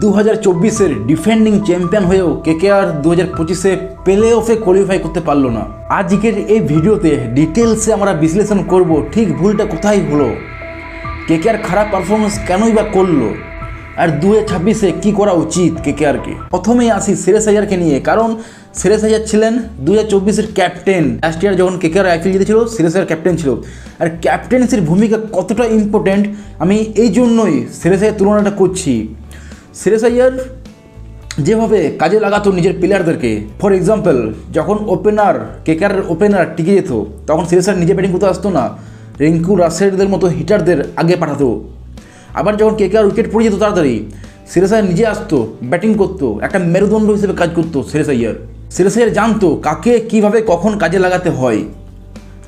দু হাজার চব্বিশের ডিফেন্ডিং চ্যাম্পিয়ন হয়েও কেকেআর দু হাজার পঁচিশে প্লে অফে কোয়ালিফাই করতে পারল না। আজকের এই ভিডিওতে ডিটেলসে আমরা বিশ্লেষণ করব ঠিক ভুলটা কোথায় হলো? কেকেআর খারাপ পারফরমেন্স কেনই বা করল? আর দু হাজার ছাব্বিশে কী করা উচিত কেকেআরকে? প্রথমেই আসি সিরেস আইয়ারকে নিয়ে, কারণ সিরেস আইয়ার ছিলেন দু হাজার চব্বিশের ক্যাপ্টেন লাস্ট ইয়ার যখন কেকেআর আইপিএল জিতেছিল সিরেস আইয়ার ক্যাপ্টেন ছিল। আর ক্যাপ্টেন্সির ভূমিকা কতটা ইম্পর্ট্যান্ট আমি এই জন্যই সিরেস আইয়ার তুলনাটা করছি। সিরেস আইয়ার যেভাবে কাজে লাগাতো নিজের প্লেয়ারদেরকে ফর এক্সাম্পল যখন ওপেনার কেকার ওপেনার টিকে যেত, তখন সিরেসার নিজে ব্যাটিং করতে আসতো না। রিঙ্কু রাসেলদের মতো হিটারদের আগে পাঠাতো। আবার যখন কেকার উইকেট পড়ে যেত তাড়াতাড়ি সিরেসাইয়ার নিজে আসতো ব্যাটিং করতো, একটা মেরুদণ্ড হিসেবে কাজ করতো সিরেসাইয়ার সিরেসাইয়ার জানতো কাকে কীভাবে কখন কাজে লাগাতে হয়।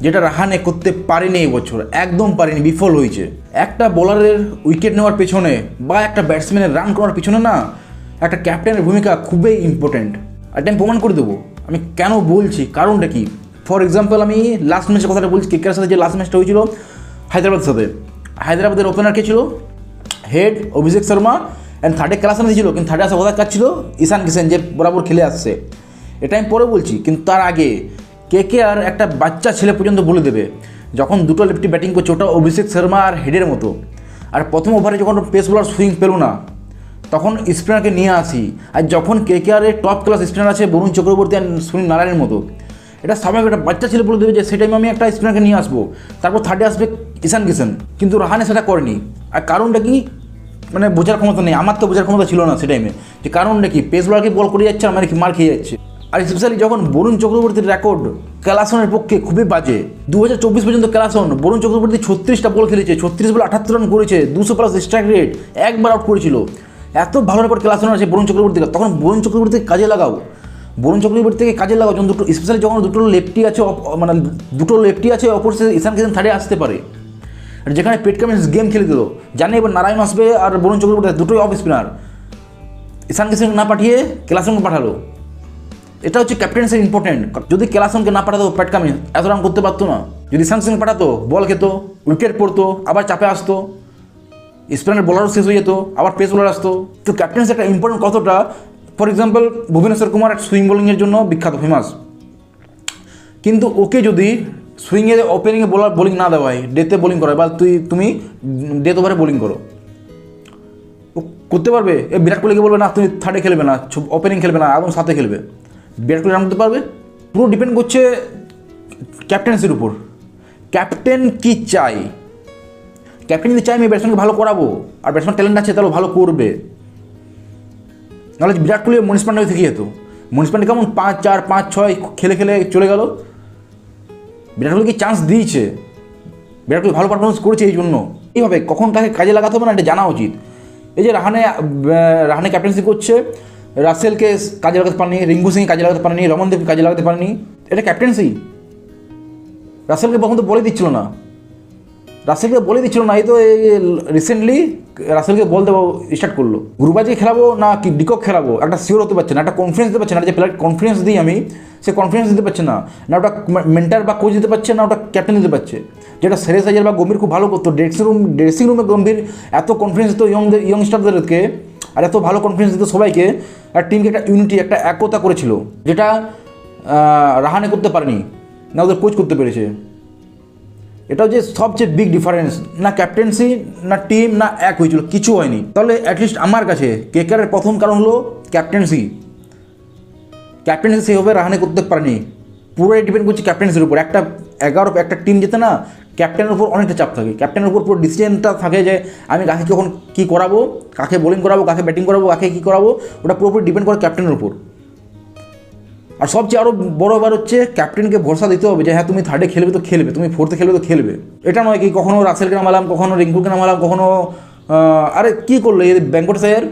যেটা রাহানে করতে পারেনি এবছর একদম পারেনি, বিফল হয়েছে। একটা বোলারের উইকেট নেওয়ার পেছনে বা একটা ব্যাটসম্যানের রান করার পেছনে না, একটা ক্যাপ্টেনের ভূমিকা খুবই ইম্পর্ট্যান্ট আর আমি প্রমাণ করে দেবো। আমি কেন বলছি, কারণটা কি? ফর এক্সাম্পল আমি লাস্ট ম্যাচের কথাটা বলছি কেকের সাথে যে লাস্ট ম্যাচটা হয়েছিল, হায়দ্রাবাদের সাথে। হায়দ্রাবাদের ওপেনার কে ছিল? হেড অভিষেক শর্মা অ্যান্ড থার্ডে ক্লাস ছিল, কিন্তু থার্ডে আসা কথা কাজ ছিল, ঈশান কিষেন যে বরাবর খেলে আসছে। এটা আমি পরে বলছি, কিন্তু তার আগে কে কে আর একটা বাচ্চা ছেলে পর্যন্ত বলে দেবে। যখন দুটো লেফটি ব্যাটিং করছে, ওটা অভিষেক শর্মা আর হেডের মতো। আর প্রথম ওভারে যখন পেস বোলার সুইং পেল না, তখন স্পিনারকে নিয়ে আসি। আর যখন কে কে আরের টপ ক্লাস স্পিনার আছে, বরুণ চক্রবর্তী আর সুনীল নারায়ণের মতো, এটা স্বাভাবিক একটা বাচ্চা ছেলে বলে দেবে যে, সেই টাইমে আমি একটা স্পিনারকে নিয়ে আসব। তারপর থার্ডে আসবে ঈশান কিষেন কিন্তু রাহানে সেটা করেনি। আর কারণটা কি? মানে বোঝার ক্ষমতা নেই। আমার তো বোঝার ক্ষমতা ছিল না সে টাইমে যে কারণটা কি? পেস বোলারকে বল করে যাচ্ছে, আর মানে কি মার খেয়ে যাচ্ছে? আর স্পেশালি যখন বরুণ চক্রবর্তীর রেকর্ড ক্যালাসনের পক্ষে খুবই বাজে দু হাজার চব্বিশ পর্যন্ত ক্যালাসন, বরুণ চক্রবর্তী ছত্রিশটা বল খেলেছে, ছত্রিশ বল আঠাত্তর রান করেছে, দুশো প্লাস স্ট্রাইক রেট একবার আউট করেছিল। এত ভালো রেকর্ড ক্যালাসন আছে বরুণ চক্রবর্তীকে তখন বরুণ চক্রবর্তীকে কাজে লাগাও। বরুণ চক্রবর্তীকে কাজে লাগাও, যখন দুটো স্পেশালি যখন দুটো লেফটি আছে মানে দুটো লেফটি আছে অপোজিট ঈশান কিষান থার্ডে আসতে পারে। আর যেখানে পেট কামিন্স গেম খেলে দিল, জানে এবার নারায়ণ আসবে আর বরুণ চক্রবর্তী দুটোই অফ স্পিনার ঈশান কিষান না পাঠিয়ে ক্লাসনকে পাঠালো। এটা হচ্ছে ক্যাপ্টেন্সের ইম্পর্টেন্ট যদি ক্লাসনকে না পাঠাতো প্যাট কামিন্স এত রান করতে পারতো না। যদি ঈশান সিং পাঠাতো, বল খেত, উইকেট পড়তো, আবার চাপে আসতো স্পিনার বোলারও শেষ হয়ে যেত, আবার পেস বোলার আসতো। তো ক্যাপ্টেন্স একটা ইম্পর্টেন্ট কতটা? ফর এক্সাম্পল ভুবনেশ্বর কুমার একটা সুইং বোলিংয়ের জন্য বিখ্যাত ফেমাস কিন্তু ওকে যদি সুইংয়ে ওপেনিংয়ে বোলার বোলিং না দেওয়া হয় ডেতে বোলিং করা বা তুই, তুমি ডেথ ওভারে বোলিং করো করতে পারবে? এ বিরাট কোহলিকে বলবে, না, তুমি থার্ডে খেলবে না ওপেনিং খেলবে না, একদম সাথে খেলবে। বিরাট কোহলি রান করতে পারবে? পুরো ডিপেন্ড করছে ক্যাপ্টেন্সির উপর। ক্যাপ্টেন কি চাই ক্যাপ্টেন যদি চাই আমি ব্যাটসম্যানকে ভালো করাবো। আর ব্যাটসম্যান ট্যালেন্ট আছে, তাহলে ভালো করবে। নাহলে বিরাট কোহলি মনীষ পান্ডে থেকে যেত। মনীষ পান্ডে কেমন পাঁচ চার, পাঁচ ছয় খেলে খেলে চলে গেল? বিরাট কোহলি কি চান্স দিয়েছে? বিরাট কোহলি ভালো পারফরমেন্স করেছে এই জন্য। এইভাবে কখন তাকে কাজে লাগাতে হবে না, এটা জানা উচিত। এই যে রাহানে রাহানে ক্যাপ্টেন্সি করছে রাসেলকে কাজে লাগাতে পারেনি রিঙ্কু সিংকে কাজে লাগাতে পারেনি রমনদেবকে কাজে লাগাতে পারেনি এটা ক্যাপ্টেন্সি। রাসেলকে প্রথম তো বলে দিচ্ছিল না। রাসেলকে বলে দিচ্ছিল না, এই তো রিসেন্টলি রাসেলকে বল দেবো স্টার্ট করল। গুরুবাজকে খেলাবো না কি ডিকক খেলাবো? একটা শিওর হতে পারছে না, একটা কনফিডেন্স দিতে পারছে না, যে প্লেয়ার কনফিডেন্স দিই আমি, সে কনফিডেন্স দিতে পারছে না। না ওটা মেন্টার বা কোচ দিতে পারছে, না ওটা ক্যাপ্টেন দিতে পারছে। যেটা সেরেস আজার বা গম্ভীর খুব ভালো করতো ড্রেসিং রুম ড্রেসিং রুমে গম্ভীর, এত কনফিডেন্স দিত ইয়ং ইয়ংস্টারদেরকে আর এত ভালো কনফিডেন্স দিত সবাইকে, আর টিমকে একটা ইউনিটি একটা একতা করেছিল, যেটা রাহানে করতে পারেনি, না ওদের কোচ করতে পেরেছে। এটা হচ্ছে সবচেয়ে বিগ ডিফারেন্স না ক্যাপ্টেন্সি না টিম না এক হয়েছিল, কিছু হয়নি। তাহলে অ্যাটলিস্ট আমার কাছে কেকারের প্রথম কারণ হলো ক্যাপ্টেন্সি ক্যাপ্টেন্সি সেভাবে রাহানে করতে পারেনি। পুরোই ডিপেন্ড করছে ক্যাপ্টেন্সির উপর। একটা এগারো একটা টিম যেতে না ক্যাপ্টেনের উপর অনেকটা চাপ থাকে। ক্যাপ্টেনের উপর পুরো ডিসিশনটা থাকে যে, আমি কাকে কখন কী করাবো, কাকে বোলিং করাবো, কাকে ব্যাটিং করাবো, কাকে কী করাবো, ওটা পুরোপুরি ডিপেন্ড করে ক্যাপ্টেনের উপর। আর সবচেয়ে আরও বড় ব্যাপার হচ্ছে ক্যাপ্টেনকে ভরসা দিতে হবে যে হ্যাঁ তুমি থার্ডে খেলবে তো খেলবে, তুমি ফোর্থে খেলবে তো খেলবে। এটা নয় কি কখনো রাসেলকে নামালাম, কখনো রিঙ্কুকে নামালাম, কখনো আরে কী করল এই ব্যাঙ্কট স্যার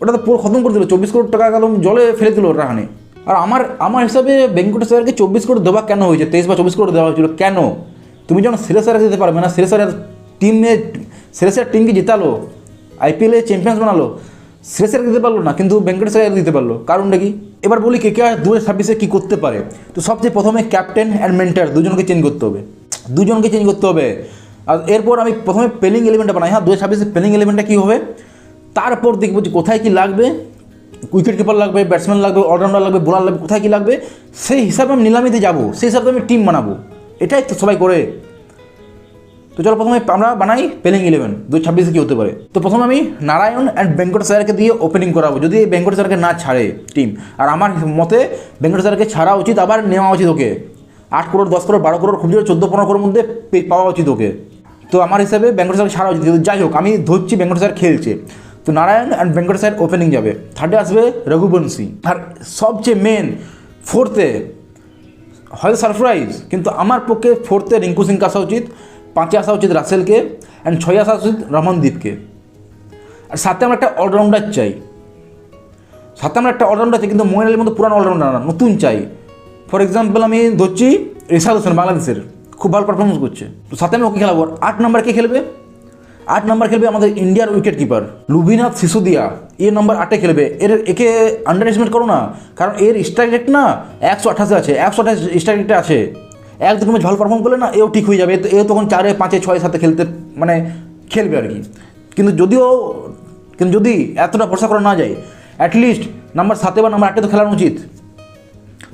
ওটা তো পুরো খতম করে দিল, চব্বিশ কোটি টাকা একদম জলে ফেলে দিল রাহানে আর আমার আমার হিসাবে বেঙ্কট স্যারকে চব্বিশ কোটি দেওয়া কেন হয়েছে? তেইশ বা চব্বিশ কোটি দেওয়া হয়েছিল কেন? তুমি যখন সিরেসারে দিতে পারবে না সিরেসারের টিমে সিরেসার টিমকে জিতালো আইপিএলে চ্যাম্পিয়ন্স বানালো সিরেসার দিতে পারল না, কিন্তু বেঙ্কট স্যার দিতে পারল। কারণটা কি? এবার বলি কে কে দু হাজার ছাব্বিশে কী করতে পারে? তো সবচেয়ে প্রথমে ক্যাপ্টেন অ্যান্ড মেন্টার দুজনকে চেঞ্জ করতে হবে। দুজনকে চেঞ্জ করতে হবে। আর এরপর আমি প্রথমে পেলিং এলিমেন্টটা বানাই। হ্যাঁ দু হাজার ছাব্বিশে পেলিং এলিমেন্টটা কী হবে? তারপর দেখব যে কোথায় কী লাগবে। উইকেট কিপার লাগবে ব্যাটসম্যান লাগবে অলরাউন্ডার লাগবে বোলার লাগবে, কোথায় কী লাগবে, সেই হিসাবে আমি নিলামিতে যাব, সেই হিসাবে আমি টিম বানাবো। এটাই তো সবাই করে। তো চলো প্রথমে আমরা বানাই প্লেইং ইলেভেন দু ছাব্বিশে কী হতে পারে? তো প্রথমে আমি নারায়ণ অ্যান্ড বেঙ্কট স্যারকে দিয়ে ওপেনিং করাবো, যদি এই বেঙ্কট স্যারকে না ছাড়ে টিম আর আমার মতে বেঙ্কট স্যারকে ছাড়া উচিত আবার নেওয়া উচিত ওকে। আট করোড় দশ করোড় বারো করোড় খুব জোরে চোদ্দ, পনেরো করোর মধ্যে পাওয়া উচিত ওকে। তো আমার হিসাবে বেঙ্কট স্যারকে ছাড়া উচিত। যাই হোক, আমি ধরছি বেঙ্কট স্যার খেলছে। তো Narine and Venkat sir opening যাবে। থার্ডে আসবে রঘুবংশী আর সবচেয়ে মেন ফোর্থে হয়তো সারপ্রাইজ কিন্তু আমার পক্ষে ফোর্থে রিঙ্কু সিংকে আসা উচিত, পাঁচে আসা উচিত রাসেলকে অ্যান্ড ছয়ে আসা উচিত রমনদীপকে। আর সাথে আমরা একটা অলরাউন্ডার চাই। সাথে আমরা একটা অলরাউন্ডার চাই, কিন্তু মহিন আলীর মতো পুরানো অলরাউন্ডার না, নতুন চাই। ফর এক্সাম্পল আমি ধরছি রিসাদ হোসেন, বাংলাদেশের। খুব ভালো পারফরমেন্স করছে। তো সাথে আমি ওকে খেলাবো। আট নম্বর কে খেলবে? আট নম্বর খেলবে আমাদের ইন্ডিয়ার উইকেট কিপার লুবিনাথ সিসোদিয়া। এ নম্বর আটে খেলবে। এর, একে আন্ডার এস্টিমেট করো না, কারণ এর স্ট্রাইক রেট না একশো আঠাশে আছে, একশো আঠাশ স্ট্রাইক রেটে আছে। এক দুটো ম্যাচ ভালো পারফর্ম করলে না, এও ঠিক হয়ে যাবে। এ- তখন চারে, পাঁচে, ছয় সাথে খেলতে মানে খেলবে আর কি। কিন্তু যদিও, কিন্তু যদি এতটা ভরসা করা না যায় অ্যাটলিস্ট নাম্বার সাতে বা নাম্বার আটে তো খেলানো উচিত।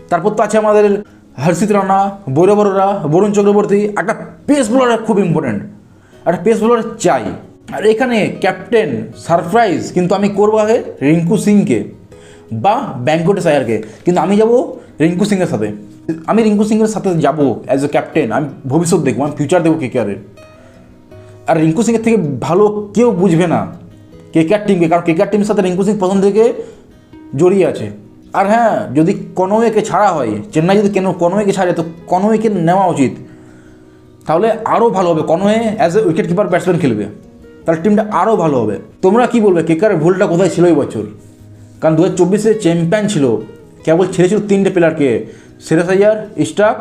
তারপর তো আছে আমাদের হর্ষিত রানা বৈরব বড়রা বরুণ চক্রবর্তী, একটা পেস বোলার খুব ইম্পর্ট্যান্ট একটা পেস বোলার চাই। আর এখানে ক্যাপ্টেন সারপ্রাইজ কিন্তু আমি করব আগে রিঙ্কু সিংকে বা ব্যাঙ্কটে সায়ারকে কিন্তু আমি যাব রিঙ্কু সিংয়ের সাথে। আমি রিঙ্কু সিংয়ের সাথে যাব অ্যাজ এ ক্যাপ্টেন আমি ভবিষ্যৎ দেখব, আমি ফিউচার দেখব কে আর রিঙ্কু সিংয়ের থেকে ভালো কেউ বুঝবে না কে কেকেআর টিমকে কারণ কেকেআর টিমের সাথে রিঙ্কু সিং প্রথম থেকে জড়িয়ে আছে। আর হ্যাঁ যদি কনওয়েকে ছাড়া হয়, চেন্নাই যদি কেন কনওয়েকে ছাড়ে, তো কনওয়েকে নেওয়া উচিত। তাহলে আরও ভালো হবে। Conway as a wicket keeper batsman খেলবে। তাহলে টিমটা আরও ভালো হবে। তোমরা কি বলবে? কেকারের ভুলটা কোথায় ছিল এই বছর? কারণ দু হাজার চব্বিশে চ্যাম্পিয়ন ছিল। কেবল ছেড়েছিল তিনটে প্লেয়ারকে সেরেস আইয়ার স্টাক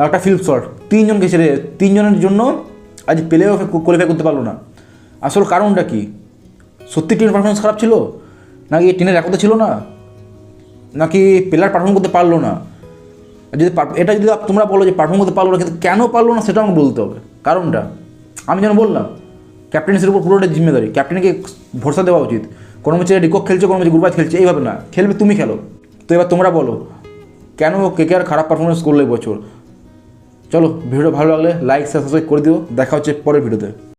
একটা ফিল্প শট তিনজনকে ছেড়ে তিনজনের জন্য আজ প্লে অফে কোয়ালিফাই করতে পারল না। আসল কারণটা কি? সত্যি টিমের পারফরমেন্স খারাপ ছিল? নাকি টিনের একতা ছিল না? নাকি প্লেয়ার পারফর্ম করতে পারল না? যদি এটা যদি তোমরা বলো যে পারফর্ম করতে পারল না, কিন্তু কেন পারল না, সেটা আমাকে বলতে হবে। কারণটা? আমি যেন বললাম ক্যাপ্টেন্সির উপর পুরোটা জিম্মেদারি। ক্যাপ্টেনকে ভরসা দেওয়া উচিত। কোনো ম্যাচে রিকক খেলছে, কোনো ম্যাচে গুরবাজ খেলছে, এইভাবে না। খেলবে, তুমি খেলো। তো এবার তোমরা বলো, কেন কে কে আর খারাপ পারফরমেন্স করল বছর? চলো ভিডিও ভালো লাগলে লাইক সাবস্ক্রাইব করে দিও। দেখা হচ্ছে পরের ভিডিওতে।